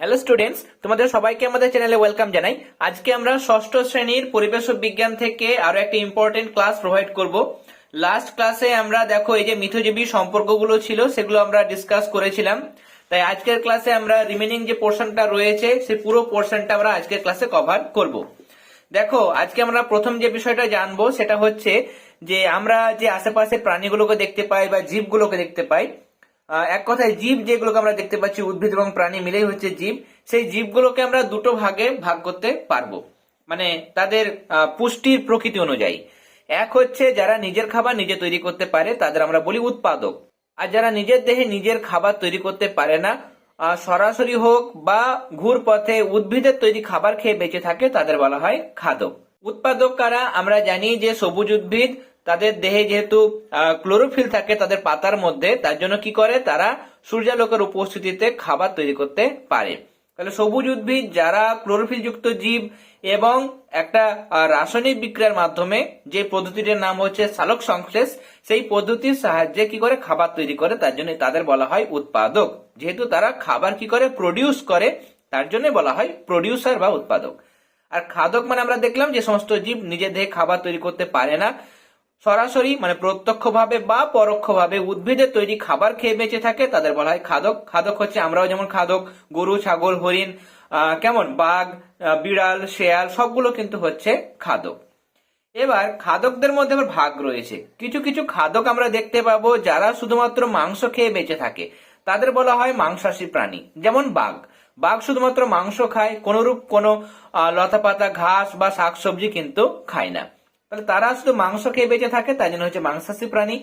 Hello students তোমাদের সবাইকে আমাদের চ্যানেলে ওয়েলকাম জানাই। আজকে আমরা ষষ্ঠ শ্রেণির পরিবেশ বিজ্ঞান থেকে আরও একটা ইম্পর্টেন্ট ক্লাস প্রোভাইড করব। লাস্ট ক্লাসে আমরা দেখো এই যে মিথজীবী সম্পর্কগুলো ছিল, সেগুলো আমরা ডিসকাস করেছিলাম। তাই আজকের ক্লাসে আমরা রিমেনিং যে পোর্শনটা রয়েছে সেই পুরো পোর্শনটা আমরা আজকের ক্লাসে কভার করব। দেখো, আজকে আমরা প্রথম যে বিষয়টা জানব, সেটা হচ্ছে যে আমরা যে আশেপাশে প্রাণীগুলোকে দেখতে পাই বা জীবগুলোকে দেখতে পাই এক কথায় জীব যেগুলোকে আমরা দেখতে পাচ্ছি, উদ্ভিদ এবং প্রাণী মিলেই হচ্ছে জীব, সেই জীবগুলোকে আমরা দুটো ভাগে ভাগ করতে পারব। মানে তাদের পুষ্টির প্রকৃতি অনুযায়ী। এক হচ্ছে যারা নিজের খাবার নিজে তৈরি করতে পারে, তাদের আমরা বলি উৎপাদক। আর যারা নিজের দেহে নিজের খাবার তৈরি করতে পারে না সরাসরি হোক বা ঘুর পথে উদ্ভিদের তৈরি খাবার খেয়ে বেঁচে থাকে, তাদের বলা হয় খাদক। উৎপাদক কারা? আমরা জানি যে সবুজ উদ্ভিদ তাদের দেহে যেহেতু ক্লোরোফিল থাকে তাদের পাতার মধ্যে, তার জন্য কি করে? তারা সূর্যালোকের উপস্থিতিতে খাবার তৈরি করতে পারে। তাহলে সবুজ উদ্ভিদ, যারা ক্লোরোফিল যুক্ত জীব এবং একটা রাসায়নিক বিক্রিয়ার মাধ্যমে যে পদ্ধতিটির নাম হচ্ছে সালোক সংশ্লেষ, সেই পদ্ধতির সাহায্যে কি করে খাবার তৈরি করে? তার জন্য তাদের বলা হয় উৎপাদক। যেহেতু তারা খাবার কি করে? প্রডিউস করে, তার জন্য বলা হয় প্রডিউসার বা উৎপাদক। আর খাদক মানে আমরা দেখলাম যে সমস্ত জীব নিজের দেহে খাবার তৈরি করতে পারে না। সরাসরি মানে প্রত্যক্ষভাবে বা পরোক্ষভাবে উদ্ভিদের তৈরি খাবার খেয়ে বেঁচে থাকে, তাদের বলা হয় খাদক। খাদক হচ্ছে, আমরাও যেমন খাদক, গরু, ছাগল, হরিণ কেমন? বাঘ বিড়াল, শেয়াল, সবগুলো কিন্তু হচ্ছে খাদক। এবার খাদকদের মধ্যে আবার ভাগ রয়েছে। কিছু কিছু খাদক আমরা দেখতে পাবো যারা শুধুমাত্র মাংস খেয়ে বেঁচে থাকে। তাদের বলা হয় মাংসাশী প্রাণী, যেমন বাঘ। বাঘ শুধুমাত্র মাংস খায়, কোনরূপ কোনো লতাপাতা, ঘাস বা শাকসবজি কিন্তু খায় না। তাহলে তারা শুধু মাংস খেয়ে বেঁচে থাকে তাই জন্য হচ্ছে মাংসাশী প্রাণী।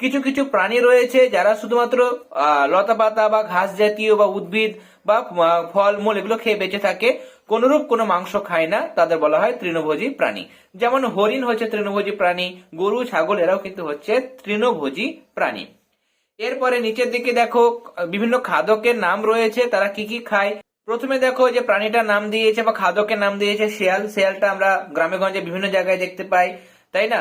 কিছু কিছু প্রাণী রয়েছে যারা শুধুমাত্র আহ, লতাপাতা বা ঘাস জাতীয় বা উদ্ভিদ বা ফলমূল এগুলো খেয়ে বেঁচে থাকে। কোনরূপ কোনো মাংস খায় না তাদের বলা হয় তৃণভোজী প্রাণী। যেমন হরিণ হচ্ছে তৃণভোজী প্রাণী গরু ছাগল এরাও কিন্তু হচ্ছে তৃণভোজী প্রাণী। এরপরে নিচের দিকে দেখো বিভিন্ন খাদকের নাম রয়েছে তারা কি কি খায়? প্রথমে দেখো যে প্রাণীটার নাম দিয়েছে বা খাদকের নাম দিয়েছে শেয়াল। শেয়ালটা আমরা গ্রামে গঞ্জে বিভিন্ন জায়গায় দেখতে পাই, তাই না?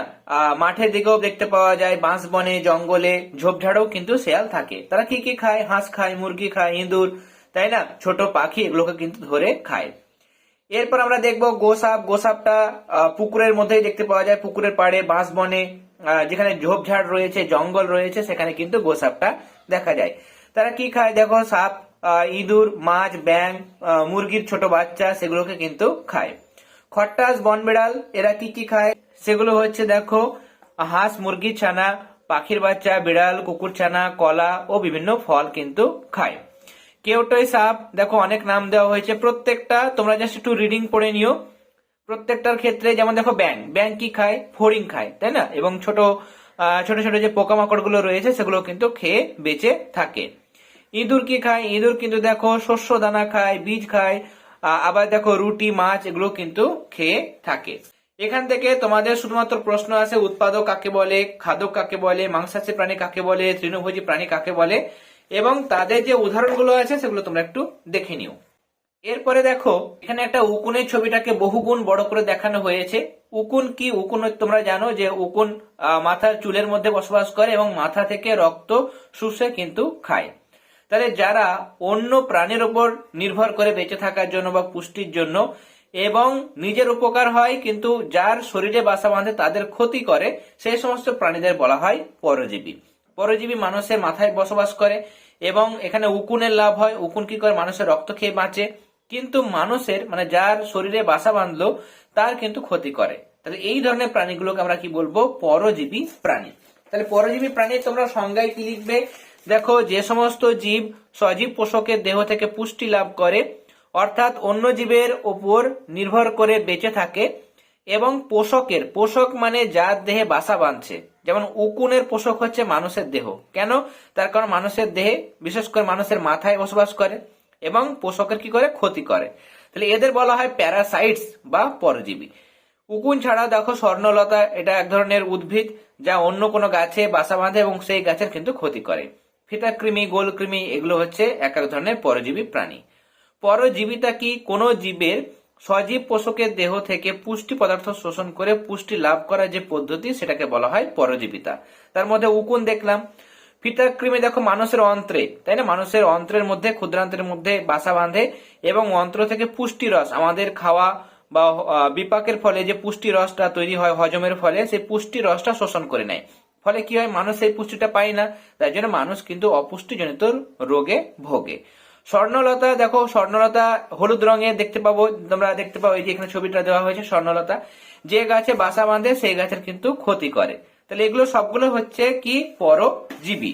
মাঠের দিকেও দেখতে পাওয়া যায়, বাঁশ বনে, জঙ্গলে, ঝোপঝাড়েও কিন্তু শেয়াল থাকে। তারা কি কি খায়? হাঁস খায়, মুরগি খায়, ইঁদুর, তাই না? ছোট পাখি এগুলোকে কিন্তু ধরে খায়। এরপর আমরা দেখব গোসাপ। গোসাপটা পুকুরের মধ্যেই দেখতে পাওয়া যায়। পুকুরের পাড়ে বাঁশ বনে যেখানে ঝোপঝাড় রয়েছে, জঙ্গল রয়েছে, সেখানে কিন্তু গোসাপটা দেখা যায়। তারা কি খায়? দেখো সাপ ইঁদুর, মাছ ব্যাং মুরগির ছোট বাচ্চা, সেগুলোকে কিন্তু খায়। খট্টাস, বনবিড়াল, এরা কি কি খায়? সেগুলো হচ্ছে দেখো, হাঁস, মুরগি, ছানা, পাখির বাচ্চা, বিড়াল, কুকুর, ছানা, কলা ও বিভিন্ন ফল কিন্তু খায়। কেউটই সাপ, দেখো অনেক নাম দেওয়া হয়েছে। প্রত্যেকটা, তোমরা জাস্ট একটু রিডিং পড়ে নিও। প্রত্যেকটার ক্ষেত্রে যেমন দেখো ব্যাং ব্যাং কি খায়? ফড়িং খায়, তাই না? এবং ছোট ছোট ছোট যে পোকামাকড়গুলো রয়েছে, সেগুলো কিন্তু খেয়ে বেঁচে থাকে। ইঁদুর কি খায়? ইঁদুর কিন্তু দেখো শস্য দানা খায়, বীজ খায় আবার দেখো রুটি, মাছ এগুলো কিন্তু খেয়ে থাকে। এখান থেকে তোমাদের শুধুমাত্র প্রশ্ন আছে, উৎপাদক কাকে বলে, খাদক কাকে বলে, মাংসাশী প্রাণী কাকে বলে, তৃণভোজী প্রাণী কাকে বলে, এবং তাদের যে উদাহরণগুলো আছে সেগুলো তোমরা একটু দেখে নিও। এরপরে দেখো, এখানে একটা উকুনের ছবিটাকে বহুগুণ বড় করে দেখানো হয়েছে। উকুন কি? উকুন তোমরা জানো যে উকুন মাথার চুলের মধ্যে বসবাস করে এবং মাথা থেকে রক্ত শুষে কিন্তু খায়। তাহলে যারা অন্য প্রাণীর উপর নির্ভর করে বেঁচে থাকার জন্য বা পুষ্টির জন্য এবং নিজের উপকার হয়, কিন্তু যার শরীরে বাসা বাঁধে তাদের ক্ষতি করে, সেই সমস্ত প্রাণীদের বলা হয় পরজীবী। পরজীবী মানুষের মাথায় বসবাস করে এবং এখানে উকুনের লাভ হয়। উকুন কি করে? মানুষের রক্ত খেয়ে বাঁচে। কিন্তু মানুষের মানে যার শরীরে বাসা বাঁধলো, তার কিন্তু ক্ষতি করে। তাহলে এই ধরনের প্রাণীগুলোকে আমরা কি বলব? পরজীবী প্রাণী। তাহলে পরজীবী প্রাণী তোমরা সংজ্ঞায় কি লিখবে? দেখো, যে সমস্ত জীব সজীব পোষকের দেহ থেকে পুষ্টি লাভ করে, অর্থাৎ অন্য জীবের ওপর নির্ভর করে বেঁচে থাকে এবং পোষকের, পোষক মানে যার দেহে বাসা বাঁধছে। যেমন উকুনের পোষক হচ্ছে মানুষের দেহ। কেন? তার কারণ মানুষের দেহে, বিশেষ করে মানুষের মাথায় বসবাস করে এবং পোষকের কি করে? ক্ষতি করে। তাহলে এদের বলা হয় প্যারাসাইটস বা পরজীবী। উকুন ছাড়া দেখো, স্বর্ণলতা এটা এক ধরনের উদ্ভিদ যা অন্য কোনো গাছে বাসা বাঁধে এবং সেই গাছের কিন্তু ক্ষতি করে। ফিতাকৃমি গোলকৃমি এগুলো হচ্ছে এক এক ধরনের পরজীবী প্রাণী। পরজীবিতা কি? কোনো জীবের সজীব পোষকের দেহ থেকে পুষ্টি পদার্থ শোষণ করে পুষ্টি লাভ করার যে পদ্ধতি, সেটাকে বলা হয় পরজীবিতা। তার মধ্যে উকুন দেখলাম। ফিতাকৃমি দেখো মানুষের অন্ত্রে, তাই না? মানুষের অন্ত্রের মধ্যে, ক্ষুদ্রান্তের মধ্যে বাসা বাঁধে এবং অন্ত্র থেকে পুষ্টি রস, আমাদের খাওয়া বা বিপাকের ফলে যে পুষ্টি রসটা তৈরি হয় হজমের ফলে, সেই পুষ্টি রসটা শোষণ করে নেয়। ফলে কি হয়? মানুষ সেই পুষ্টিটা পায় না। তাই জন্য মানুষ কিন্তু অপুষ্টিজনিত রোগে ভোগে। স্বর্ণলতা, দেখো, স্বর্ণলতা হলুদ রঙে দেখতে পাবো। তোমরা দেখতে পাবো এই যে এখানে ছবিটা দেওয়া হয়েছে, স্বর্ণলতা। যে গাছে বাসা বাঁধে, সেই গাছের কিন্তু ক্ষতি করে। তাহলে এগুলো সবগুলো হচ্ছে কি? পরজীবী।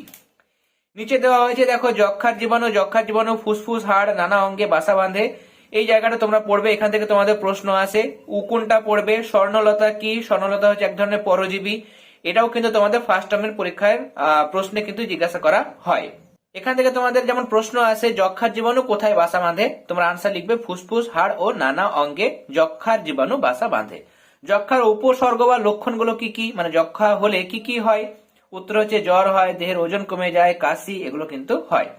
নিচে দেওয়া হয়েছে, দেখো, যক্ষার জীবাণু যক্ষার জীবাণু, ফুসফুস, হাড়, নানা অঙ্গে বাসা বাঁধে। এই জায়গাটা তোমরা পড়বে, এখান থেকে তোমাদের প্রশ্ন আসে। উকুনটা পড়বে, স্বর্ণলতা কি? স্বর্ণলতা হচ্ছে এক ধরনের পরজীবী। এটাও কিন্তু তোমাদের ফার্স্ট টার্মের পরীক্ষায় প্রশ্নে কিন্তু জিজ্ঞাসা করা হয়। এখান থেকে তোমাদের যেমন প্রশ্ন আসে, যক্ষার জীবাণু কোথায় বাসা বাঁধে? তোমরা আনসার লিখবে, ফুসফুস, হাড় ও নানা অঙ্গে যক্ষার জীবাণু বাসা বাঁধে। যক্ষার উপসর্গ বা লক্ষণগুলো কি কি? মানে যক্ষা হলে কি কি হয়? উত্তর হচ্ছে জ্বর হয়, দেহের ওজন কমে যায়, কাশি, এগুলো কিন্তু হয়।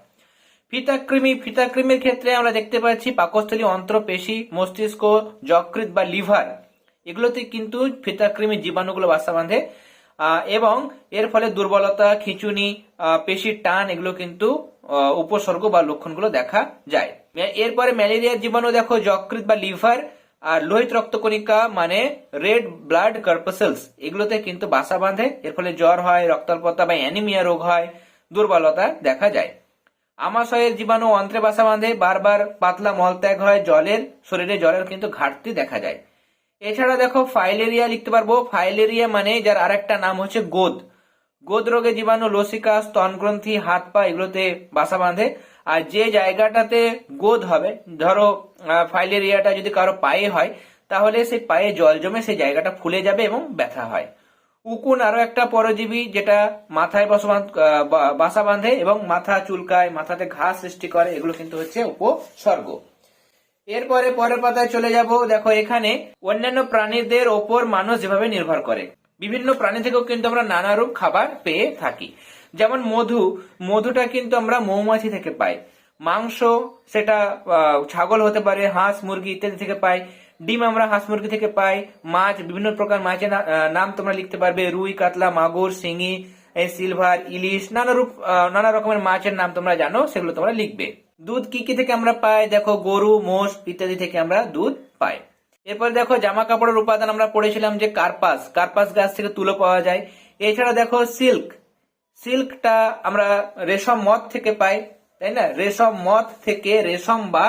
ফিতাকৃমি, ফিতাকৃমির ক্ষেত্রে আমরা দেখতে পাচ্ছি পাকস্থলী অন্ত্র পেশি মস্তিষ্ক যকৃত বা লিভার, এগুলোতে কিন্তু ফিতাকৃমি জীবাণুগুলো বাসা বাঁধে। এবং এর ফলে দুর্বলতা, খিঁচুনি পেশির টান এগুলো কিন্তু উপসর্গ বা লক্ষণগুলো দেখা যায়। এরপরে ম্যালেরিয়ার জীবাণু দেখো যকৃত বা লিভার, আর লোহিত রক্তকণিকা মানে রেড ব্লাড কার্পাসেলস, এগুলোতে কিন্তু বাসা বাঁধে, এর ফলে জ্বর হয়, রক্তাল্পতা বা অ্যানিমিয়া রোগ হয়, দুর্বলতা দেখা যায়। আমাশয়ের জীবাণু অন্ত্রে বাসা বাঁধে, বারবার পাতলা মলত্যাগ হয়, জলের, শরীরে জলের কিন্তু ঘাটতি দেখা যায়। এছাড়া দেখো ফাইলেরিয়া লিখতে পারব। ফাইলেরিয়া মানে যার আরেকটা নাম হচ্ছে গোদ। গোদ রোগে জীবাণু, লসিকা, স্তনগ্রন্থি, হাত পা এগুলোতে বাসা বাঁধে। আর যে জায়গাটাতে গোদ হবে, ধরো ফাইলেরিয়াটা যদি কারও পায়ে হয়, তাহলে সেই পায়ে জল জমে সেই জায়গাটা ফুলে যাবে এবং ব্যথা হয়। উকুন আরও একটা পরজীবী যেটা মাথায় বাসা বাঁধে এবং মাথা চুলকায়, মাথাতে ঘা সৃষ্টি করে, এগুলো কিন্তু হচ্ছে উপসর্গ। এরপরে পরের পাতায় চলে যাব। দেখো, এখানে অন্যান্য প্রাণীদের ওপর মানুষ যেভাবে নির্ভর করে, বিভিন্ন প্রাণী থেকেও কিন্তু আমরা নানা রূপ খাবার পেয়ে থাকি। যেমন মধু, মধুটা কিন্তু আমরা মৌমাছি থেকে পাই, মাংস, সেটা ছাগল হতে পারে, হাঁস, মুরগি ইত্যাদি থেকে পাই, ডিম আমরা হাঁস, মুরগি থেকে পাই, মাছ, বিভিন্ন প্রকার মাছের নাম তোমরা লিখতে পারবে, রুই, কাতলা, মাগুর, শিঙি সিলভার, ইলিশ, নানা রূপ নানা রকমের মাছের নাম তোমরা জানো, সেগুলো তোমরা লিখবে। দুধ কি কি থেকে আমরা পাই? দেখো, গরু, মোষ ইত্যাদি থেকে আমরা দুধ পাই। এরপর দেখো জামা কাপড়ের উপাদান আমরা পড়েছিলাম যে কার্পাস। কার্পাস গাছ থেকে তুলো পাওয়া যায়। এছাড়া দেখো, সিল্ক। সিল্কটা আমরা রেশম মদ থেকে পাই, তাই না? রেশম মদ থেকে রেশম বা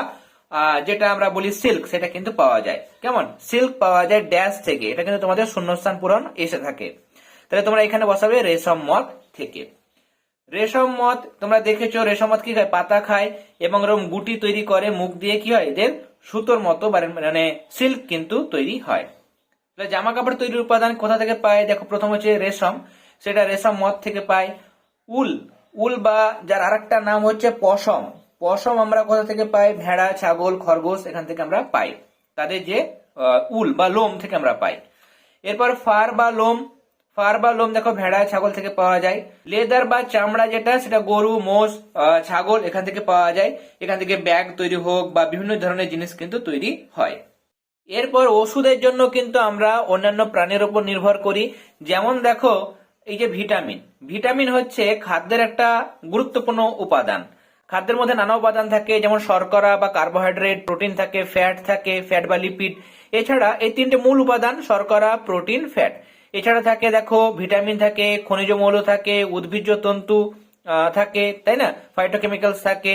যেটা আমরা বলি সিল্ক, সেটা কিন্তু পাওয়া যায়। কেমন? সিল্ক পাওয়া যায় ড্যাশ থেকে। এটা কিন্তু তোমাদের শূন্যস্থান পূরণ এসে থাকে। তাহলে তোমরা এখানে বসাবে রেশম মদ থেকে। রেশম মদ, তোমরা দেখেছ, রেশম মদ কি খায়? পাতা খায় এবং এরকম গুটি তৈরি করে, মুখ দিয়ে কি হয়? এদের সুতোর মতো মানে সিল্ক কিন্তু তৈরি হয়। জামা কাপড় তৈরির উপাদান কোথা থেকে পায়? দেখো, প্রথম হচ্ছে রেশম। সেটা রেশম মদ থেকে পায়। উল উল বা যার আরেকটা নাম হচ্ছে পশম। পশম আমরা কোথা থেকে পাই? ভেড়া, ছাগল, খরগোশ এখান থেকে আমরা পাই। তাদের যে উল বা লোম থেকে আমরা পাই। এরপর ফার বা লোম ফার বা লোম দেখো ভেড়া ছাগল থেকে পাওয়া যায়। লেদার বা চামড়া যেটা, সেটা গরু, মোষ ছাগল এখান থেকে পাওয়া যায়। এখান থেকে ব্যাগ তৈরি হোক বা বিভিন্ন ধরনের জিনিস কিন্তু তৈরি হয়। এরপর ওষুধের জন্য কিন্তু আমরা অন্যান্য প্রাণীর উপর নির্ভর করি। যেমন দেখো, এই যে ভিটামিন। ভিটামিন হচ্ছে খাদ্যের একটা গুরুত্বপূর্ণ উপাদান। খাদ্যের মধ্যে নানা উপাদান থাকে, যেমন শর্করা বা কার্বোহাইড্রেট, প্রোটিন থাকে, ফ্যাট থাকে, ফ্যাট বা লিপিড। এছাড়া এই তিনটে মূল উপাদান, শর্করা, প্রোটিন, ফ্যাট। এছাড়া থাকে, দেখো, ভিটামিন থাকে, খনিজ মৌল থাকে, উদ্ভিজ্জ তন্তু থাকে, তাই না? ফাইটোকেমিক্যালস থাকে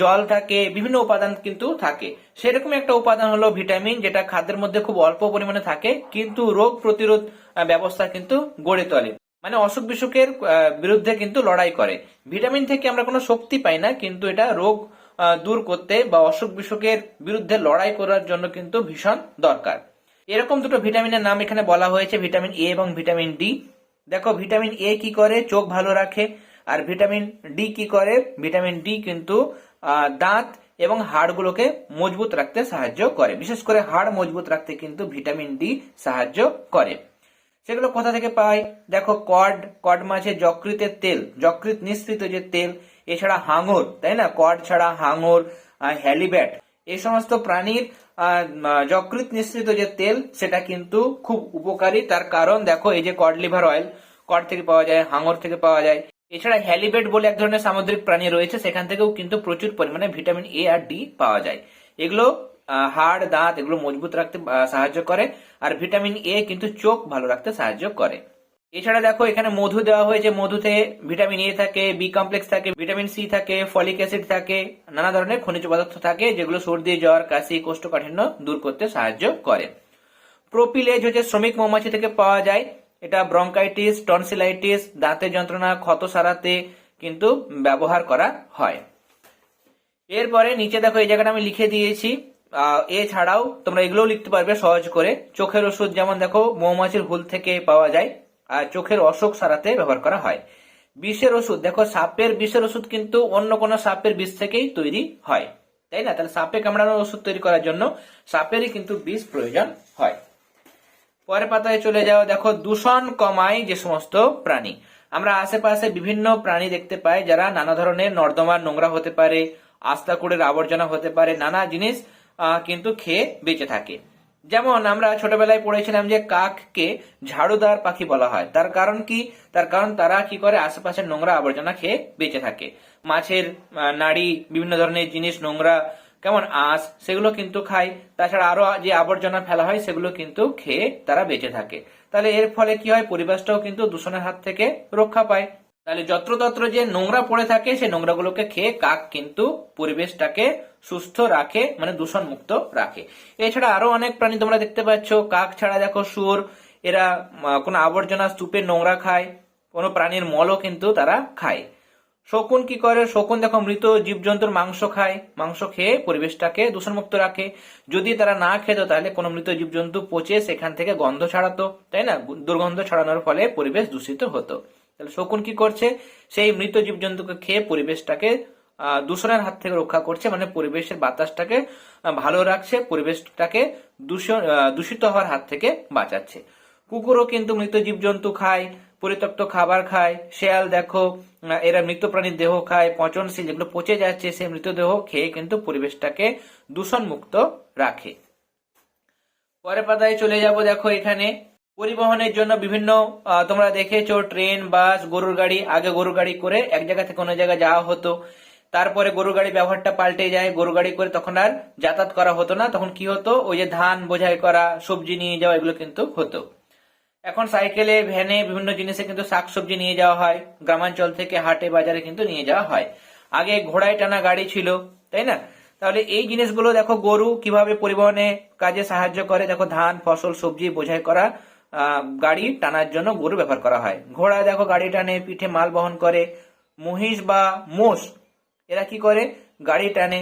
জল থাকে, বিভিন্ন উপাদান কিন্তু থাকে। সেরকম একটা উপাদান হলো ভিটামিন, যেটা খাদ্যের মধ্যে খুব অল্প পরিমাণে থাকে, কিন্তু রোগ প্রতিরোধ ব্যবস্থা কিন্তু গড়ে তোলে। মানে অসুখ বিসুখের বিরুদ্ধে কিন্তু লড়াই করে। ভিটামিন থেকে আমরা কোনো শক্তি পাই না, কিন্তু এটা রোগ দূর করতে বা অসুখ বিসুখের বিরুদ্ধে লড়াই করার জন্য কিন্তু ভীষণ দরকার। এরকম দুটো ভিটামিনের নাম এখানে বলা হয়েছে, ভিটামিন এ এবং ভিটামিন ডি দেখো, ভিটামিন এ কি করে? চোখ ভালো রাখে। আর ভিটামিন ডি কি করে? ভিটামিন ডি কিন্তু দাঁত এবং হাড়গুলোকে মজবুত রাখতে সাহায্য করে। বিশেষ করে হাড় মজবুত রাখতে কিন্তু ভিটামিন ডি সাহায্য করে। সেগুলো কোথা থেকে পাই দেখো, কড কড মাছের যকৃতের তেল যকৃত নিঃসৃত যে তেল, এছাড়া হাঙর, তাই না? কড ছাড়া হাঙর হ্যালিব্যাট এই সমস্ত প্রাণীর যকৃত নিঃসৃত যে তেল, সেটা কিন্তু খুব উপকারী। তার কারণ, দেখো, এই যে কড লিভার অয়েল, কড থেকে পাওয়া যায়, হাঙর থেকে পাওয়া যায়। এছাড়া হ্যালিবেট বলে এক ধরনের সামুদ্রিক প্রাণী রয়েছে, সেখান থেকেও কিন্তু প্রচুর পরিমাণে ভিটামিন এ আর ডি পাওয়া যায়। এগুলো হাড়, দাঁত, এগুলো মজবুত রাখতে সাহায্য করে, আর ভিটামিন এ কিন্তু চোখ ভালো রাখতে সাহায্য করে। এছাড়া দেখো, এখানে মধু দেওয়া হয়েছে। মধুতে ভিটামিন এ থাকে বি কমপ্লেক্স থাকে ভিটামিন সি থাকে, ফলিক অ্যাসিড থাকে, নানা ধরনের খনিজ পদার্থ থাকে, যেগুলো সর্দি, জ্বর, কাশি, কোষ্ঠকাঠিন্য দূর করতে সাহায্য করে। প্রোপিলেজ হচ্ছে শ্রমিক মৌমাছি থেকে পাওয়া যায়। এটা ব্রঙ্কাইটিস, টনসিলাইটিস, দাঁতের যন্ত্রণা, ক্ষত সারাতে কিন্তু ব্যবহার করা হয়। এরপরে নিচে দেখো, এই জায়গাটা আমি লিখে দিয়েছি। এছাড়াও তোমরা এগুলোও লিখতে পারবে সহজ করে। চোখের ওষুধ যেমন দেখো, মৌমাছির হুল থেকে পাওয়া যায়। চোখের অসুখ সারাতে ব্যবহার করা হয়। বিষের ওষুধ, দেখো, সাপের বিষের ওষুধ কিন্তু অন্য কোনো সাপের বিষ থেকেই তৈরি হয়, তাই না? তাহলে সাপে কামড়ানোর ওষুধ তৈরি করার জন্য সাপেরই কিন্তু বিষ প্রয়োজন হয়। পরের পাতায় চলে যাও, দেখো, দূষণ কমায় যে সমস্ত প্রাণী। আমরা আশেপাশে বিভিন্ন প্রাণী দেখতে পাই যারা নানা ধরনের নর্দমার নোংরা হতে পারে, আস্তাকুড়ের আবর্জনা হতে পারে, নানা জিনিস কিন্তু খেয়ে বেঁচে থাকে। যেমন আমরা ছোটবেলায় পড়েছিলাম যে কাককে ঝাড়ুদার পাখি বলা হয়। তার কারণ কি? তার কারণ তারা কি করে? আশেপাশের নোংরা আবর্জনা খেয়ে বেঁচে থাকে। মাছের নাড়ি, বিভিন্ন ধরনের জিনিস, নোংরা, কেমন আঁশ, সেগুলো কিন্তু খায়। তাছাড়া আরও যে আবর্জনা ফেলা হয়, সেগুলো কিন্তু খেয়ে তারা বেঁচে থাকে। তাহলে এর ফলে কি হয়? পরিবেশটাও কিন্তু দূষণের হাত থেকে রক্ষা পায়। তাহলে যত্রতত্র যে নোংরা পড়ে থাকে সেই নোংরাগুলোকে খেয়ে কাক কিন্তু পরিবেশটাকে সুস্থ রাখে মানে দূষণ মুক্ত রাখে। এছাড়া আরও অনেক প্রাণী তোমরা দেখতে পাচ্ছ, কাক ছাড়া দেখো শুয়োর, এরা কোনো আবর্জনা স্তূপের নোংরা খায়, কোনো প্রাণীর মলও কিন্তু তারা খায়। শকুন কি করে? শকুন দেখো মৃত জীবজন্তুর মাংস খায়, মাংস খেয়ে পরিবেশটাকে দূষণমুক্ত রাখে। যদি তারা না খেত, তাহলে কোনো মৃত জীবজন্তু পচে সেখান থেকে গন্ধ ছাড়াতো, তাই না? দুর্গন্ধ ছড়ানোর ফলে পরিবেশ দূষিত হতো। তাহলে শকুন কি করছে? সেই মৃত জীবজন্তুকে খেয়ে পরিবেশটাকে দূষণের হাত থেকে রক্ষা করছে মানে পরিবেশের বাতাসটাকে ভালো রাখছে, পরিবেশটাকে দূষণ দূষিত হওয়ার হাত থেকে বাঁচাচ্ছে। কুকুরও কিন্তু মৃত জীবজন্তু খায়, পরিত্যক্ত খাবার খায়, শেয়াল দেখো এরা মৃত প্রাণীর দেহ খায়, পচনশীল যেগুলো পচে যাচ্ছে, সেই মৃতদেহ খেয়ে কিন্তু পরিবেশটাকে দূষণ মুক্ত রাখে। পরের পাতায় চলে যাব, দেখো এখানে। পরিবহনের জন্য বিভিন্ন তোমরা দেখেছ, ট্রেন, বাস, গরুর গাড়ি, আগে গরুর গাড়ি করে এক জায়গা থেকে অন্য জায়গায় যাওয়া হতো। তারপরে গরু গাড়ি ব্যবহারটা পাল্টে যায় গরু গাড়ি করে তখন আর যাতায়াত করা হতো না। তখন কি হতো? ওই যে ধান, বোঝাই করা, সবজি নিয়ে যাওয়া, এগুলো কিন্তু হতো। এখন সাইকেলে, ভ্যানে বিভিন্ন জিনিসে কিন্তু শাকসবজি নিয়ে যাওয়া হয়। গ্রামাঞ্চল থেকে হাটে, বাজারে কিন্তু নিয়ে যাওয়া হয়। আগে ঘোড়ায় টানা গাড়ি ছিল, তাই না? তাহলে এই জিনিসগুলো দেখো, গরু কীভাবে পরিবহনে কাজে সাহায্য করে? দেখো, ধান, ফসল, সবজি, বোঝাই করা গাড়ি টানার জন্য গরু ব্যবহার করা হয়। ঘোড়া দেখো, গাড়ি টানে, পিঠে মাল বহন করে। মহিষ বা মোষ এরা কি করে? গাড়ি টানে।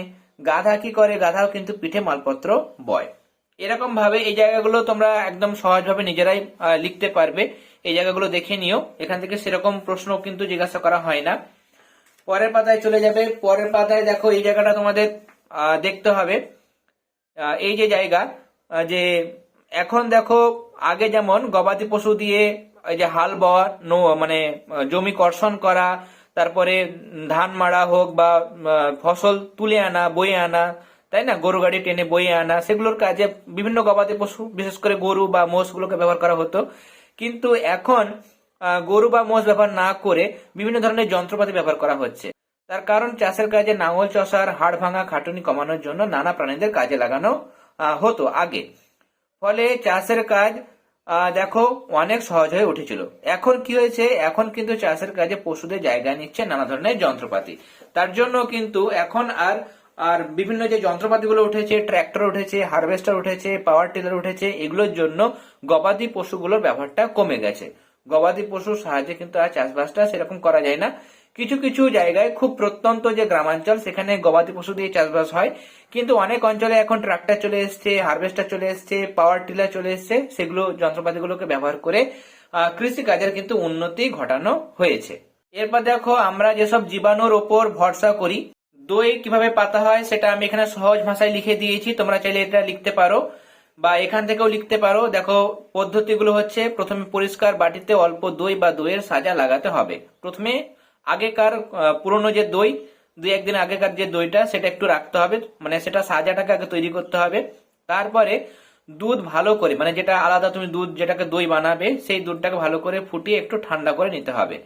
গাধা কি করে? গাধাও কিন্তু পিঠে মালপত্র বয়। এরকম ভাবে এই জায়গাগুলো তোমরা একদম সহজভাবে নিজেরাই লিখতে পারবে। এই জায়গাগুলো দেখে নিও। এখান থেকে সেরকম প্রশ্ন কিন্তু জিজ্ঞাসা করা হয় না। পরের পাতায় চলে যাবে। পরের পাতায় দেখো এই জায়গাটা তোমাদের দেখতে হবে। এই যে জায়গা যে এখন দেখো আগে যেমন গবাদি পশু দিয়ে এই যে হাল বওয়া নো মানে জমি কর্ষণ করা তারপরে ধান মারা হোক বা ফসল তুলে আনা, বয়ে আনা, তাই না? গরু গাড়ি টেনে বয়ে আনা, সেগুলোর কাজে বিভিন্ন গবাদি পশু, বিশেষ করে গরু বা মোষগুলোকে ব্যবহার করা হতো। কিন্তু এখন গরু বা মোষ ব্যবহার না করে বিভিন্ন ধরনের যন্ত্রপাতি ব্যবহার করা হচ্ছে। তার কারণ চাষের কাজে নাঙল চষার, হাড় ভাঙা, খাটুনি কমানোর জন্য নানা প্রাণীদের কাজে লাগানো হতো আগে। ফলে চাষের কাজ দেখো, অনেক সহজ হয়ে উঠেছিল। এখন কি হয়েছে? এখন কিন্তু চাষের কাজে পশুদের জায়গা নিচ্ছে নানা ধরনের যন্ত্রপাতি। তার জন্য কিন্তু এখন আর আর বিভিন্ন যে যন্ত্রপাতিগুলো উঠেছে ট্র্যাক্টর উঠেছে হারভেস্টার উঠেছে পাওয়ার টিলার উঠেছে, এগুলোর জন্য গবাদি পশুগুলোর ব্যবহারটা কমে গেছে। গবাদি পশুর সাহায্যে কিন্তু আর চাষবাসটা সেরকম করা যায় না। কিছু কিছু জায়গায় খুব প্রত্যন্ত যে গ্রামাঞ্চল, সেখানে গবাদি পশু দিয়ে চাষবাস হয়। কিন্তু অনেক অঞ্চলে এখন ট্রাক্টর চলে এসছে, হারভেস্টার চলে এসছে, পাওয়ার টিলার চলে এসছে, সেগুলো যন্ত্রপাতিগুলোকে ব্যবহার করে কৃষিকাজের কিন্তু উন্নতি ঘটানো হয়েছে। এরপর দেখো, আমরা যেসব জীবাণুর ওপর ভরসা করি, দই কীভাবে পাতা হয় সেটা আমি এখানে সহজ ভাষায় লিখে দিয়েছি, তোমরা চাইলে এটা লিখতে পারো। বা এখান থেকেও লিখতে পারো, দেখো, পদ্ধতিগুলো হচ্ছে, প্রথমে পরিষ্কার বাটিতে অল্প দই বা দইয়ের সাজা লাগাতে হবে। প্রথমে আগেকার পুরনো যে দই, দুই একদিন আগেকার যে দইটা, সেটা একটু রাখতে হবে মানে সেটা সাজাটাকে আগে তৈরি করতে হবে। তারপরে দুধ ভালো করে মানে যেটা আলাদা তুমি দুধ, যেটাকে দই বানাবে, সেই দুধটাকে ভালো করে ফুটিয়ে একটু ঠান্ডা করে নিতে হবে।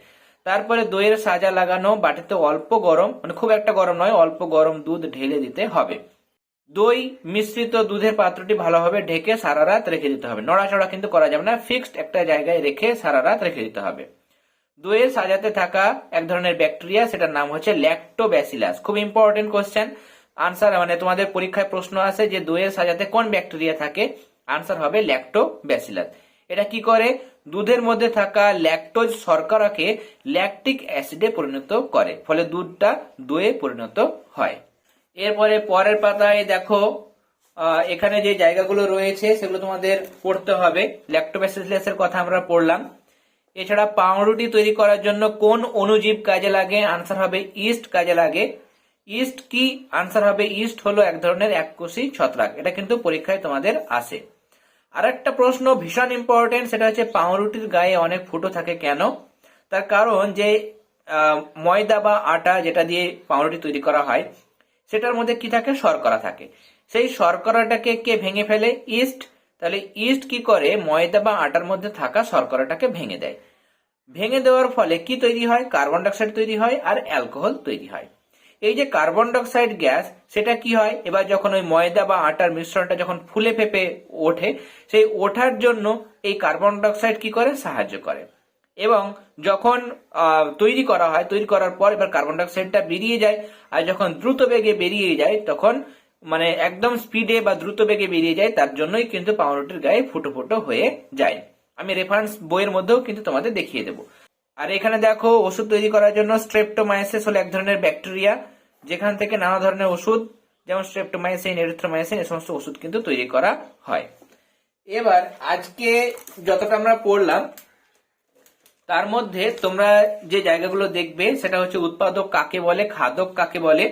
তারপরে দইয়ের সাজা লাগানো বাটিতে অল্প গরম মানে খুব একটা গরম নয়, অল্প গরম দুধ ঢেলে দিতে হবে। দই মিশ্রিত দুধের পাত্রটি ভালোভাবে ঢেকে সারা রাত রেখে দিতে হবে। নড়াচড়া কিন্তু করা যাবে না ফিক্সড একটা জায়গায় রেখে সারা রাত রেখে দিতে হবে। দইয়ের সাজাতে থাকা এক ধরনের ব্যাকটেরিয়া, সেটার নাম হচ্ছে ল্যাক্টোব্যাসিলাস খুব ইম্পর্টেন্ট কোয়েশ্চেন আনসার মানে তোমাদের পরীক্ষায় প্রশ্ন আছে যে দইয়ের সাজাতে কোন ব্যাকটেরিয়া থাকে। আনসার হবে ল্যাক্টোব্যাসিলাস এটা কি করে? দুধের মধ্যে থাকা ল্যাকটোজ শর্করাকে ল্যাকটিক অ্যাসিডে পরিণত করে, ফলে দুধটা দইয়ে পরিণত হয়। এরপরে পরের পাতায় দেখো এখানে যে জায়গাগুলো রয়েছে, সেগুলো তোমাদের পড়তে হবে। ল্যাক্টোব্যাসিলাসের কথা আমরা পড়লাম। এছাড়া পাউরুটি তৈরি করার জন্য কোন অণুজীব কাজে লাগে? আনসার হবে ইস্ট কাজে লাগে। ইস্ট কি? আনসার হবে ইস্ট হলো এক ধরনের এককোষী ছত্রাক। এটা কিন্তু পরীক্ষায় তোমাদের আসে। আর একটা প্রশ্ন ভীষণ ইম্পর্টেন্ট সেটা হচ্ছে পাউরুটির গায়ে অনেক ফুটো থাকে কেন? তার কারণ যে ময়দা বা আটা যেটা দিয়ে পাউরুটি তৈরি করা হয়, সেটার মধ্যে কি থাকে? শর্করা থাকে। সেই শর্করাটাকে কে ভেঙে ফেলে? ইস্ট। তাহলে ইস্ট কি করে? ময়দা বা আটার মধ্যে থাকা শর্করাটাকে ভেঙে দেয়। ভেঙে দেওয়ার ফলে কি তৈরি হয়? কার্বন ডাইঅক্সাইড তৈরি হয় আর অ্যালকোহল তৈরি হয়। এই যে কার্বন ডাইঅক্সাইড গ্যাস, সেটা কি হয়? এবার যখন ওই ময়দা বা আটার মিশ্রণটা যখন ফুলে ফেপে ওঠে, সেই ওঠার জন্য এই কার্বন ডাইঅক্সাইড কি করে? সাহায্য করে। এবং যখন তৈরি করা হয়, তৈরি করার পর এবার কার্বন ডাইঅক্সাইডটা বেরিয়ে যায়, আর যখন দ্রুত বেগে বেরিয়ে যায়, তখন মানে একদম স্পিডে বা দ্রুত বেগে বেরিয়ে যায়, তার জন্যই কিন্তু পাউরুটির গায়ে ফুটো ফুটো হয়ে যায়। আমি রেফারেন্স বইয়ের মধ্যেও কিন্তু তোমাদের দেখিয়ে দেবো। আর এখানে দেখো, ওষুধ তৈরি করার জন্য স্ট্রেপ্টোমাইসিস হলো এক ধরনের ব্যাকটেরিয়া যেখান থেকে নানা ধরনের ওষুধ, যেমন স্ট্রেপ্টোমাইসিন এরিথ্রোমাইসিন এই সমস্ত ওষুধ কিন্তু তৈরি করা হয়। এবার আজকে যতটা আমরা পড়লাম, তার মধ্যে তোমরা যে জায়গাগুলো দেখবে, সেটা হচ্ছে উৎপাদক কাকে বলে, খাদক কাকে বলে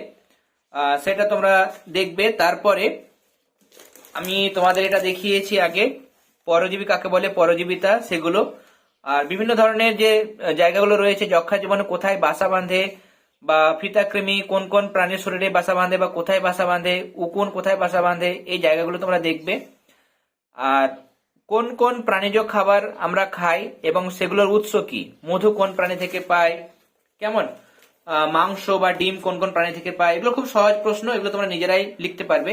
সেটা তোমরা দেখবে। তারপরে আমি তোমাদের এটা দেখিয়েছি আগে। পরজীবী কাকে বলে? পরজীবিতা, সেগুলো। আর বিভিন্ন ধরনের যে জায়গাগুলো রয়েছে, যক্ষা জীবাণু কোথায় বাসা বাঁধে বা ফিতাকৃমি, কোন কোন প্রাণীর শরীরে বাসা বাঁধে বা কোথায় বাসা বাঁধে, উকুন কোথায় বাসা বাঁধে, এই জায়গাগুলো তোমরা দেখবে। আর কোন কোন প্রাণীজ খাবার আমরা খাই এবং সেগুলোর উৎস কি? মধু কোন প্রাণী থেকে পাই কেমন? মাংস বা ডিম কোন কোন প্রাণী থেকে পায়, এগুলো খুব সহজ প্রশ্ন, এগুলো তোমরা নিজেরাই লিখতে পারবে।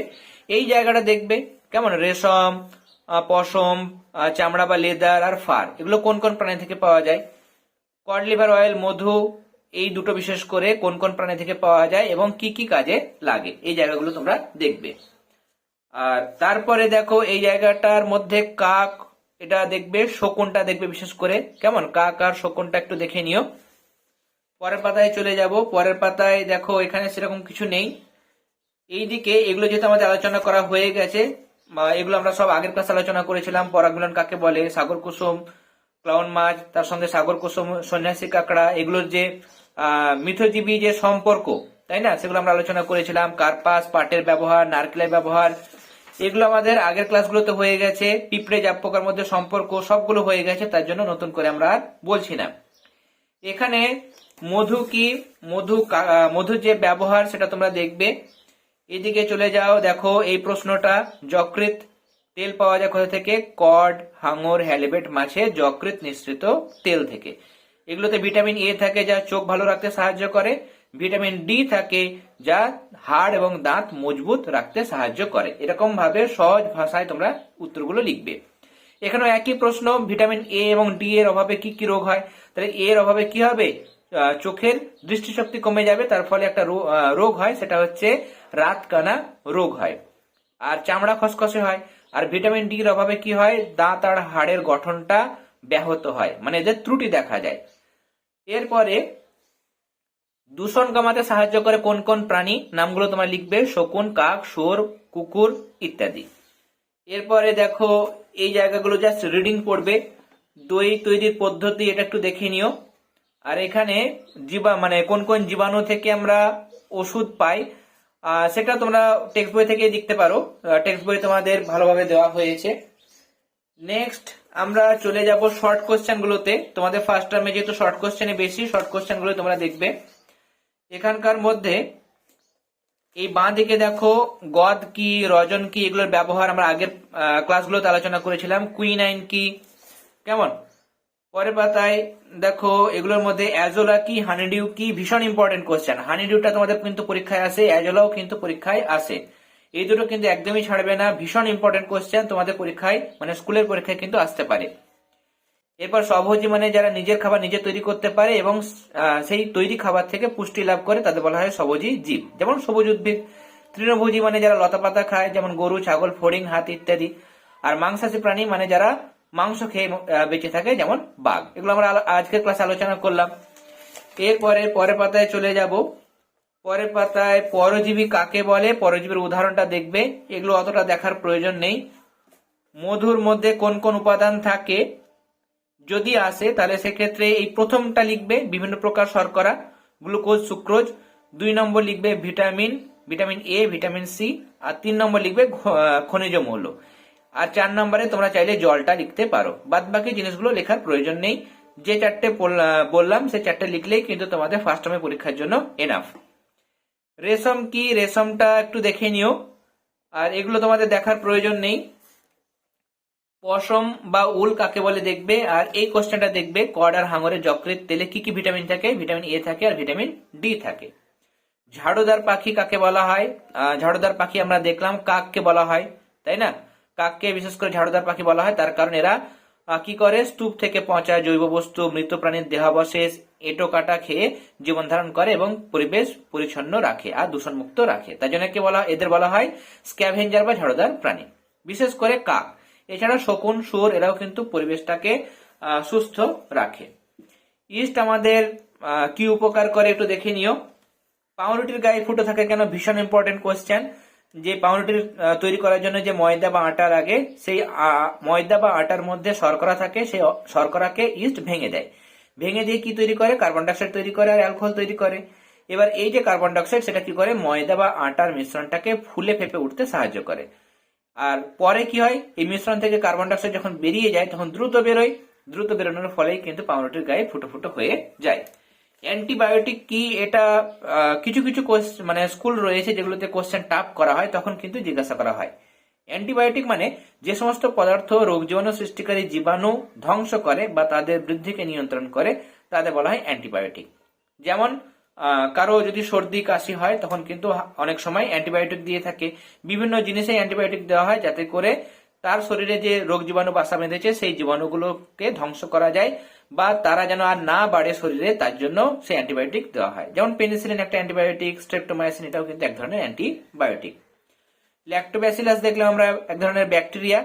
এই জায়গাটা দেখবে, কেমন? রেশম পশম চামড়া বা লেদার আর ফার, এগুলো কোন কোন প্রাণী থেকে পাওয়া যায়? কড লিভার অয়েল, মধু, এই দুটো বিশেষ করে কোন কোন প্রাণী থেকে পাওয়া যায় এবং কি কি কাজে লাগে, এই জায়গাগুলো তোমরা দেখবে। আর তারপরে দেখো, এই জায়গাটার মধ্যে কাক, এটা দেখবে, শকুনটা দেখবে বিশেষ করে, কেমন? কাক আর শকুনটা একটু দেখে নিও। পরের পাতায় চলে যাব। পরের পাতায় দেখো, এখানে সেরকম কিছু নেই। এইদিকে এগুলো যেহেতু আমাদের আলোচনা করা হয়ে গেছে, বা এগুলো আমরা সব আগের ক্লাস আলোচনা করেছিলাম পরাগমন কাকে বলে, সাগর কুসুম ক্লাউন মাছ, তার সঙ্গে সাগর কুসুম, সন্ন্যাসী কাঁকড়া, এগুলোর যে মিথজীবী যে সম্পর্ক, তাই না? সেগুলো আমরা আলোচনা করেছিলাম। কার্পাস, পাটের ব্যবহার, নারকেলের ব্যবহার, এগুলো আমাদের আগের ক্লাসগুলোতে হয়ে গেছে। পিঁপড়ে জাপ পোকার মধ্যে সম্পর্ক, সবগুলো হয়ে গেছে, তার জন্য নতুন করে আমরা আর বলছি না। এখানে মধু কি? মধু মধুর যে ব্যবহার, সেটা তোমরা দেখবে। এদিকে চলে যাও, দেখো, এই প্রশ্নটা যকৃত তেল পাওয়া যায় কোথা থেকে? কড, হাঙর, হ্যালিবেট, মাছে যকৃত নিঃসৃত তেল থেকে। এগুলোতে ভিটামিন এ থাকে যা চোখ ভালো রাখতে সাহায্য করে। ভিটামিন ডি থাকে যা হাড় এবং দাঁত মজবুত রাখতে সাহায্য করে। এরকম ভাবে সহজ ভাষায় তোমরা উত্তরগুলো লিখবে। এখানেও একই প্রশ্ন, ভিটামিন এ এবং ডি এর অভাবে কি কি রোগ হয়? তাহলে এর অভাবে কি হবে? চোখের দৃষ্টিশক্তি কমে যাবে, তার ফলে একটা রোগ হয়, সেটা হচ্ছে রাতকানা রোগ হয়। আর চামড়া খসখসে হয়। আর ভিটামিন ডি এর অভাবে কি হয়? দাঁত আর হাড়ের গঠনটা ব্যাহত হয় মানে এদের ত্রুটি দেখা যায়। এরপরে দূষণ কমাতে সাহায্য করে কোন কোন প্রাণী, নামগুলো তোমার লিখবে, শকুন, কাক, শুয়োর, কুকুর ইত্যাদি। এরপরে দেখো, এই জায়গাগুলো জাস্ট রিডিং পড়বে। দই তৈরির পদ্ধতি এটা একটু দেখে নিও। আর এখানে জীবা মানে কোন কোন জীবাণু থেকে আমরা ওষুধ পাই সেটা তোমরা টেক্সট বই থেকে দেখতে পারো। টেক্সট বই তোমাদের ভালোভাবে দেওয়া হয়েছে। নেক্সট আমরা চলে যাব শর্ট কোশ্চেন গুলোতে। তোমাদের ফার্স্ট টার্মে যেহেতু শর্ট কোশ্চেনে বেশি শর্ট কোশ্চেনগুলো তোমরা দেখবে। এখানকার মধ্যে এই বাঁ দিকে দেখো, গদ কি, রজন কি, এগুলোর ব্যবহার আমরা আগের ক্লাসগুলোতে আলোচনা করেছিলাম। কুইনাইন কি, কেমন? পরের পাতায় দেখো, এগুলোর মধ্যে অ্যাজোলা কি, হানিডিউ কি, ভীষণ ইম্পর্টেন্ট কোশ্চেন হানিডিউটা তোমাদের কিন্তু পরীক্ষায় আসে, অ্যাজোলাও কিন্তু পরীক্ষায় আসে। এই দুটো কিন্তু একদমই ছাড়বে না, ভীষণ ইম্পর্টেন্ট কোশ্চেন তোমাদের পরীক্ষায় মানে স্কুলের পরীক্ষায় কিন্তু আসতে পারে। এরপর স্বভোজী মানে যারা নিজের খাবার নিজে তৈরি করতে পারে এবং সেই তৈরি খাবার থেকে পুষ্টি লাভ করে, তাদের বলা হয় স্বভোজী জীব। যেমন সবুজ উদ্ভিদ, তৃণভোজী মানে যারা লতাপাতা খায়, যেমন গরু, ছাগল, ফড়িং, হাত ইত্যাদি। আর মাংসাশী প্রাণী মানে যারা মাংস খেয়ে বেঁচে থাকে যেমন বাঘ। এগুলো আমরা আজকের ক্লাসে আলোচনা করলাম। এরপরে পরের পাতায় চলে যাব। পরের পাতায় পরজীবী কাকে বলে? পরজীবীর উদাহরণটা দেখবে। এগুলো অতটা দেখার প্রয়োজন নেই। মধুর মধ্যে কোন কোন উপাদান থাকে? যদি আসে, তাহলে সেক্ষেত্রে এই প্রথমটা লিখবে বিভিন্ন প্রকার শর্করা, গ্লুকোজ, সুক্রোজ। দুই নম্বর লিখবে vitamin vitamin A vitamin C আর তিন নম্বর লিখবে খনিজ মৌল। আর চার নম্বরে তোমরা চাইলে জলটা লিখতে পারো। বাদ বাকি জিনিসগুলো লেখার প্রয়োজন নেই। যে চারটে বললাম, সে চারটে লিখলেই কিন্তু তোমাদের ফার্স্ট টার্মের পরীক্ষার জন্য এনাফ রেশম কি? রেশমটা একটু দেখে নিও। আর এগুলো তোমাদের দেখার প্রয়োজন নেই। পশম বা উল কাকে বলে দেখবে? আর এই কোশ্চেনটা দেখবে, কড আর হাঙরের যকৃত তেলে কি কি ভিটামিন থাকে? ভিটামিন এ থাকে আর ভিটামিন ডি থাকে। ঝাড়ুদার পাখি কাকে বলা হয়? ঝাড়ুদার পাখি আমরা দেখলাম কাককে বলা হয়, তাই না? কাককে, বিশেষ করে ঝাড়ুদার পাখি বলা হয়, তার কারণ এরা কি করে? স্তূপ থেকে পচা জৈব বস্তু, মৃত প্রাণীর দেহাবশেষ এটো কাটা খেয়ে জীবন ধারণ করে এবং পরিবেশ পরিচ্ছন্ন রাখে আর দূষণমুক্ত রাখে। তাই জন্য কি বলা, এদের বলা হয় স্ক্যাভেঞ্জার বা ঝাড়ুদার প্রাণী। বিশেষ করে কাক। এছাড়া শকুন, শুয়োর, এরাও কিন্তু পরিবেশটাকে সুস্থ রাখে। ইস্ট আমাদের কি উপকার করে একটু দেখে নিও। পাউরুটির গায়ে ফুটো থাকে কেন? ভীষণ ইম্পর্টেন্ট কোয়েশ্চেন যে পাউরুটির তৈরি করার জন্য যে ময়দা বা আটা লাগে সেই ময়দা বা আটার মধ্যে শর্করা থাকে, সেই শর্করাকে ইস্ট ভেঙে দেয়। ভেঙে দিয়ে কি তৈরি করে? কার্বন ডাইঅক্সাইড তৈরি করে আর অ্যালকোহল তৈরি করে। এবার এই যে কার্বন ডাইঅক্সাইড সেটা কি করে? ময়দা বা আটার মিশ্রণটাকে ফুলে ফেপে উঠতে সাহায্য করে। আর পরে কি হয়? এই মিশ্রণ থেকে কার্বন ডাইঅক্সাইড যখন বেরিয়ে যায়, তখন দ্রুত বেরোয়। দ্রুত বেরোনোর ফলেই কিন্তু পাউরুটির গায়ে ফুটো ফুটো হয়ে যায়। অ্যান্টিবায়োটিক কি এটা কিছু কিছু মানে স্কুল রয়েছে যেগুলোতে কোশ্চেন টাফ করা হয়, তখন কিন্তু জিজ্ঞাসা করা হয়। অ্যান্টিবায়োটিক মানে যে সমস্ত পদার্থ রোগ জীবাণু সৃষ্টিকারী জীবাণু ধ্বংস করে বা তাদের বৃদ্ধিকে নিয়ন্ত্রণ করে তাদের বলা হয় অ্যান্টিবায়োটিক যেমন কারও যদি সর্দি, কাশি হয়, তখন কিন্তু অনেক সময় অ্যান্টিবায়োটিক দিয়ে থাকে। বিভিন্ন জিনিসে অ্যান্টিবায়োটিক দেওয়া হয় যাতে করে তার শরীরে যে রোগ জীবাণু বাসা বেঁধেছে, সেই জীবাণুগুলোকে ধ্বংস করা যায় বা তারা যেন আর না বাড়ে শরীরে, তার জন্য সেই অ্যান্টিবায়োটিক দেওয়া হয়। যেমন পেনিসিলিন একটা অ্যান্টিবায়োটিক স্ট্রেপ্টোমাইসিন এটাও কিন্তু এক ধরনের অ্যান্টিবায়োটিক ল্যাক্টোব্যাসিলাস দেখলাম আমরা এক ধরনের ব্যাকটেরিয়া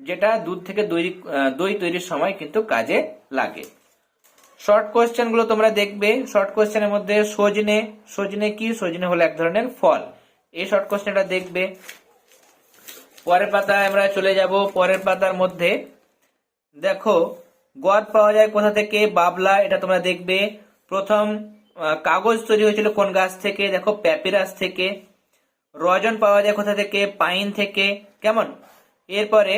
যেটা দুধ থেকে দই দই তৈরির সময় কিন্তু কাজে লাগে। শর্ট কোয়েশ্চেনগুলো তোমরা দেখবে। শর্ট কোয়েশ্চেনের মধ্যে সজনে সজনে কি? সজনে হলো এক ধরনের ফল। এই শর্ট কোয়েশ্চেনটা দেখবে। পরের পাতায় আমরা চলে যাব। পরের পাতার মধ্যে। দেখো, গদ পাওয়া যায় কোথা থেকে? বাবলা, এটা তোমরা দেখবে। প্রথম কাগজ তৈরি হয়েছিল কোন গাছ থেকে? দেখো, প্যাপিরাস থেকে। রজন পাওয়া যায় কোথা থেকে? পাইন থেকে। কেমন? এরপরে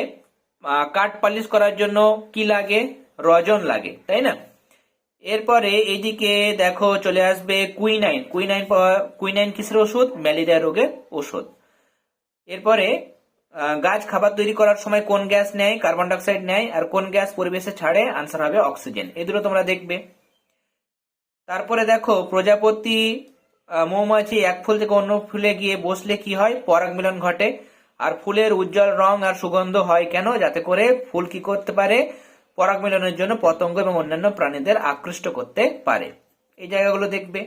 কাঠ পালিশ করার জন্য কি লাগে? রজন লাগে, তাই না? এরপরে এইদিকে দেখো, চলে আসবে কুইনাইন। কুইনাইন কুইনাইন কিসের ওষুধ? ম্যালেরিয়া রোগের ওষুধ। এরপরে গাছ খাবার তৈরি করার সময় কোন গ্যাস নেয়? কার্বন ডাইঅক্সাইড নেয়। আর কোন গ্যাস পরিবেশে ছাড়ে? আনসার হবে অক্সিজেন। এই দুটো তোমরা দেখবে। তারপরে দেখো, প্রজাপতি মৌমাছি এক ফুল থেকে অন্য ফুলে গিয়ে বসলে কি হয়? পরাগ মিলন ঘটে। আর ফুলের উজ্জ্বল রং আর সুগন্ধ হয় কেন? যাতে করে ফুল কি করতে পারে? পরাগ মিলনের জন্য পতঙ্গ এবং অন্যান্য প্রাণীদের আকৃষ্ট করতে পারে। এই জায়গাগুলো দেখবে।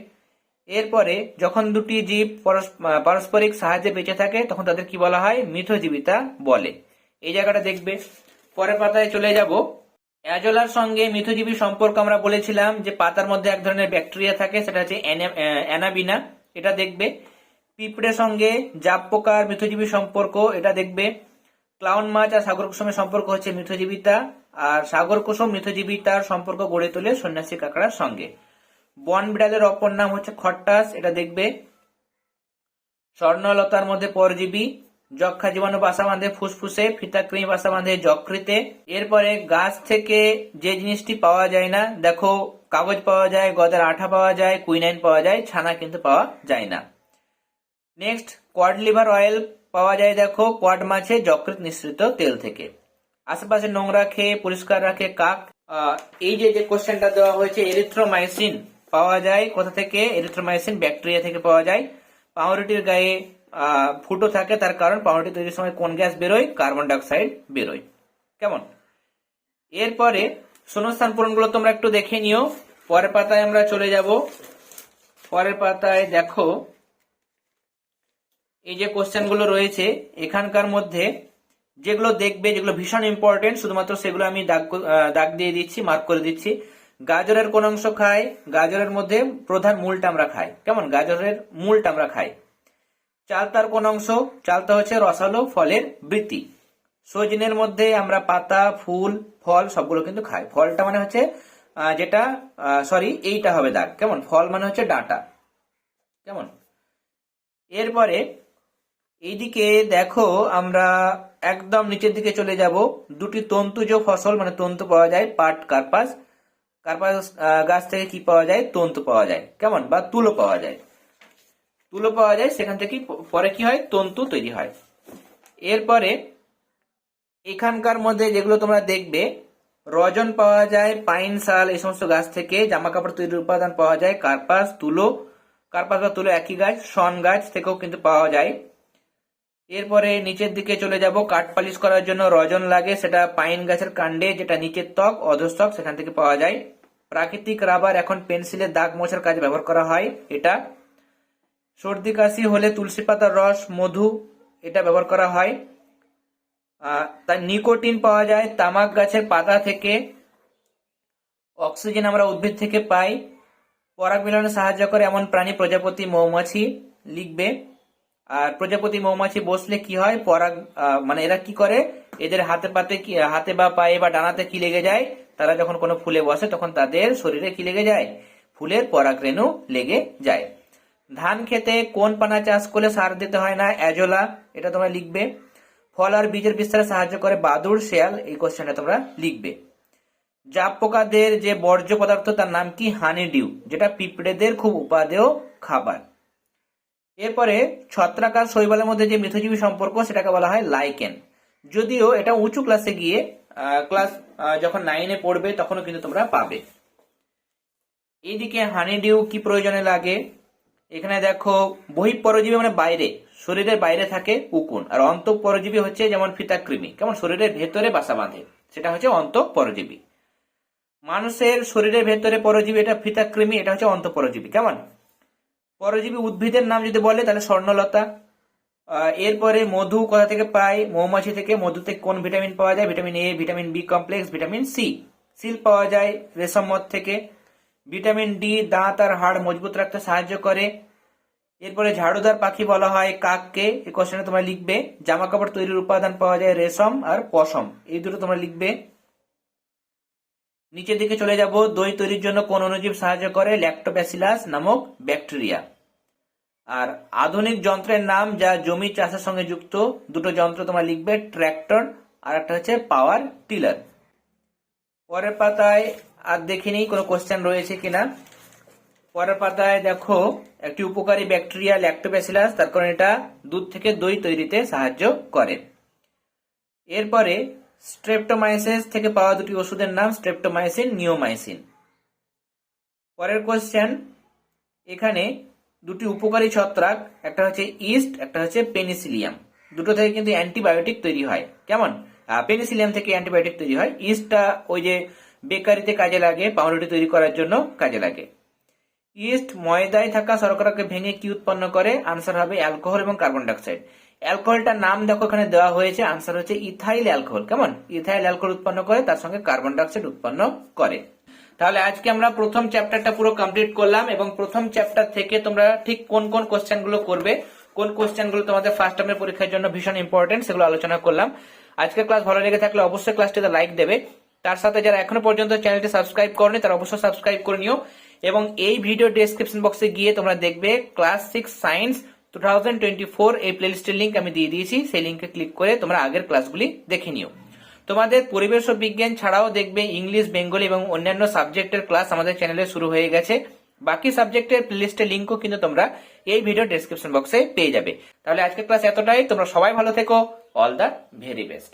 এরপরে যখন দুটি জীব পরস- পারস্পরিক সাহায্যে বেঁচে থাকে, তখন তাদের কি বলা হয়? মিথজীবিতা বলে। এই জায়গাটা দেখবে। পরের পাতায় চলে যাব। অ্যাজোলার সঙ্গে মিথজীবী সম্পর্ক আমরা বলেছিলাম যে পাতার মধ্যে এক ধরনের ব্যাকটেরিয়া থাকে, সেটা হচ্ছে অ্যানা- অ্যানাবিনা। এটা দেখবে। পিঁপড়ের সঙ্গে জাপ পোকার মিথজীবী সম্পর্ক, এটা দেখবে। ক্লাউন মাছ আর সাগর কুসুমের সম্পর্ক হচ্ছে মিথজীবিতা, আর সাগর কুসুম মিথজীবিতার সম্পর্ক গড়ে তোলে সন্ন্যাসী কাকড়ার সঙ্গে। বন বিড়ালের অপর নাম হচ্ছে খট্টাস, এটা দেখবে। স্বর্ণলতার মধ্যে পরজীবী, যক্ষা জীবাণু বাসা বাঁধে ফুসফুসে, ফিতাকৃমি বাসা বাঁধে যকৃতে। এরপরে গাছ থেকে যে জিনিসটি পাওয়া যায় না, দেখো, কাগজ পাওয়া যায়, গদার আঠা পাওয়া যায়, কুইনাইন পাওয়া যায়, ছানা কিন্তু পাওয়া যায় না। নেক্সট, কোয়াড লিভার অয়েল পাওয়া যায়, দেখো, কোয়াড মাছে যকৃত নিঃসৃত তেল থেকে। আশেপাশে নোংরা খেয়ে, পরিষ্কার রাখে কাক। এই যে যে কোশ্চেনটা দেওয়া হয়েছে এরিথ্রোমাইসিন পাওয়া যায়, কোথা থেকে? এরিথ্রোমাইসিন ব্যাকটেরিয়া থেকে পাওয়া যায়। পাউরুটির গায়ে ফুটো থাকে, তার কারণ পাউরুটি তৈরির সময় কোন গ্যাস বেরোয়? কার্বন ডাইঅক্সাইড বেরোয়। কেমন? এরপরে শূন্যস্থান পূরণগুলো তোমরা একটু দেখে নিও। পরের পাতায় আমরা চলে যাব। পরের পাতায় দেখো, এই যে কোশ্চেনগুলো রয়েছে, এখানকার মধ্যে যেগুলো দেখবে, যেগুলো ভীষণ ইম্পর্টেন্ট শুধুমাত্র সেগুলো আমি দাগ দাগ দিয়ে দিচ্ছি মার্ক করে দিচ্ছি। গাজরের কোন অংশ খাই গাজরের মধ্যে প্রধান মূলটা আমরা খাই। কেমন? গাজরের মূলটা আমরা খাই। চালতার কোন অংশ? চালতা হচ্ছে রসালো ফলের বৃত্তি। সজনের মধ্যে আমরা পাতা, ফুল, ফল সবগুলো কিন্তু খাই। ফলটা মানে হচ্ছে যেটা সরি এইটা হবে দাগ। কেমন? ফল মানে হচ্ছে ডাঁটা। কেমন? এরপরে এইদিকে দেখো আমরা একদম নিচের দিকে চলে যাব। দুটি তন্তুজ ফসল মানে তন্তু পাওয়া যায়, পাট, কার্পাস। কার্পাস গাছ থেকে কি পাওয়া যায়? তন্তু পাওয়া যায়। কেমন? বা তুলো পাওয়া যায়। তুলো পাওয়া যায়, সেখান থেকে পরে কি হয়? তন্তু তৈরি হয়। এরপরে এখানকার মধ্যে যেগুলো তোমরা দেখবে, রজন পাওয়া যায়, পাইন শাল, এই সমস্ত গাছ থেকে জামা কাপড় তৈরির উপাদান পাওয়া যায়, কার্পাস, তুলো, কার্পাস বা তুলো একই গাছ, শন গাছ থেকেও কিন্তু পাওয়া যায়। এরপরে নিচের দিকে চলে যাব। কাঠ পালিশ করার জন্য রজন লাগে, সেটা পাইন গাছের কাণ্ডে, যেটা নিচের ত্বক, অধস্তক, সেখান থেকে পাওয়া যায়। প্রাকৃতিক রাবার এখন পেন্সিলের দাগ মোছার কাজে ব্যবহার করা হয়, এটা। সর্দি কাশি হলে তুলসী পাতার রস, মধু, এটা ব্যবহার করা হয়। তার নিকোটিন পাওয়া যায়, তামাক গাছের পাতা থেকে। অক্সিজেন আমরা উদ্ভিদ থেকে পাই। পরাগ মিলনে সাহায্য করে এমন প্রাণী প্রজাপতি মৌমাছি লিখবে। আর প্রজাপতি মৌমাছি বসলে কি হয়? পরাগ মানে এরা কি করে? এদের হাতে পাতে কি, হাতে বা পায়ে বা ডানাতে কি লেগে যায়? তারা যখন কোনো ফুলে বসে, তখন তাদের শরীরে কি লেগে যায়? ফুলের পরাগ রেণু লেগে যায়। ধান খেতে কোন পানা চাষ করলে সার দিতে হয় না? অ্যাজোলা এটা তোমরা লিখবে। ফল আর বীজের বিস্তারে সাহায্য করে বাদুর শেয়াল, এই কোশ্চেনটা তোমরা লিখবে। জাপ পোকাদের যে বর্জ্য পদার্থ, তার নাম কি? হানি ডিউ, যেটা পিঁপড়েদের খুব উপাদেয় খাবার। এরপরে ছত্রাক আর শৈবালের মধ্যে যে মিথজীবী সম্পর্ক, সেটাকে বলা হয় লাইকেন যদিও এটা উঁচু ক্লাসে গিয়ে ক্লাস যখন নাইনে পড়বে, তখনও কিন্তু তোমরা পাবে। এইদিকে হানি ডিউ কি প্রয়োজনে লাগে? এখানে দেখো বহিঃপরজীবী মানে বাইরে, শরীরের বাইরে থাকে উকুন। আর অন্ত পরজীবী হচ্ছে যেমন ফিতাকৃমি, কেমন? শরীরের ভেতরে বাসা বাঁধে, সেটা হচ্ছে অন্ত পরজীবী মানুষের শরীরের ভেতরে পরজীবী, এটা ফিতাকৃমি, এটা হচ্ছে অন্তঃপরজীবী, কেমন? পরজীবী উদ্ভিদের নাম যদি বলে, তাহলে স্বর্ণলতা। এরপরে মধু কোথা থেকে পাই মৌমাছি থেকে। মধুতে কোন ভিটামিন পাওয়া যায়? Vitamin A vitamin B complex vitamin C seal পাওয়া যায় রেশম মদ থেকে। ভিটামিন ডি দাঁত আর হাড় মজবুত রাখতে সাহায্য করে। এরপরে ঝাড়ুদার পাখি বলা হয় কাককে। এই কোশ্চেনে তোমরা লিখবে জামা কাপড় তৈরির উপাদান পাওয়া যায় রেশম আর পশম। এই দুটো তোমরা লিখবে। নিচের দিকে চলে যাব। দই তৈরির জন্য কোন অনুজীব সাহায্য করে? ল্যাক্টোব্যাসিলাস নামক ব্যাকটেরিয়া আর আধুনিক যন্ত্রের নাম যা জমি চাষের সঙ্গে যুক্ত, দুটো যন্ত্র তোমরা লিখবে ট্র্যাক্টর আর একটা হচ্ছে পাওয়ার টিলার পরের পাতায় আর দেখিনি কোনো কোশ্চেন রয়েছে কিনা। পরের পাতায় দেখো, একটি উপকারী ব্যাকটেরিয়া ল্যাক্টোব্যাসিলাস তার কারণ এটা দুধ থেকে দই তৈরিতে সাহায্য করে। এরপরে স্ট্রেপ্টোমাইসিস থেকে পাওয়া দুটি ওষুধের নাম স্ট্রেপ্টোমাইসিন নিওমাইসিন পরের কোয়েশ্চেন এখানে দুটি উপকারী ছত্রাক, একটা হচ্ছে ইস্ট একটা হচ্ছে পেনিসিলিয়াম দুটো থেকে কিন্তু অ্যান্টিবায়োটিক তৈরি হয়। কেমন? পেনিসিলিয়াম থেকে অ্যান্টিবায়োটিক তৈরি হয়। ইস্টটা ওই যে বেকারিতে কাজে লাগে, পাউরুটি তৈরি করার জন্য কাজে লাগে। ইস্ট ময়দায় থাকা শর্করাকে ভেঙে কি উৎপন্ন করে? আনসার হবে অ্যালকোহল এবং কার্বন ডাইঅক্সাইড। অ্যালকোহলটার নাম দেখো এখানে দেওয়া হয়েছে। আনসার হচ্ছে ইথাইল অ্যালকোহল কেমন? ইথাইল অ্যালকোহল উৎপন্ন করে, তার সঙ্গে কার্বন ডাইঅক্সাইড উৎপন্ন করে। তাহলে আজকে আমরা প্রথম চ্যাপ্টারটা পুরো কমপ্লিট করলাম এবং প্রথম চ্যাপ্টার থেকে তোমরা ঠিক কোন কোন কোশ্চেনগুলো করবে, কোন কোশ্চেনগুলো তোমাদের ফার্স্ট টার্মের পরীক্ষার জন্য ভীষণ ইম্পর্টেন্ট সেগুলো আলোচনা করলাম। আজকের ক্লাস ভালো লেগে থাকলে অবশ্যই ক্লাসটিতে লাইক দেবে। তার সাথে যারা এখনও পর্যন্ত চ্যানেলটি সাবস্ক্রাইব করেনি, তারা অবশ্যই সাবস্ক্রাইব করে নিও। এবং এই ভিডিও ডেসক্রিপশন বক্সে গিয়ে তোমরা দেখবে class six science two thousand twenty four এই প্লেলিস্টের লিঙ্ক আমি দিয়ে দিয়েছি। সেই ক্লিক করে তোমরা আগের ক্লাসগুলি দেখে নিও। তোমাদের পরিবেশ ও বিজ্ঞান ছাড়াও দেখবে ইংলিশ বেঙ্গলি এবং অন্যান্য সাবজেক্টের ক্লাস আমাদের চ্যানেলে শুরু হয়ে গেছে। বাকি সাবজেক্টের প্লেলিস্টের লিঙ্কও কিন্তু তোমরা এই ভিডিও ডেসক্রিপশন বক্সে পেয়ে যাবে। তাহলে আজকের ক্লাস এতটাই। তোমরা সবাই ভালো থেকো। All the very best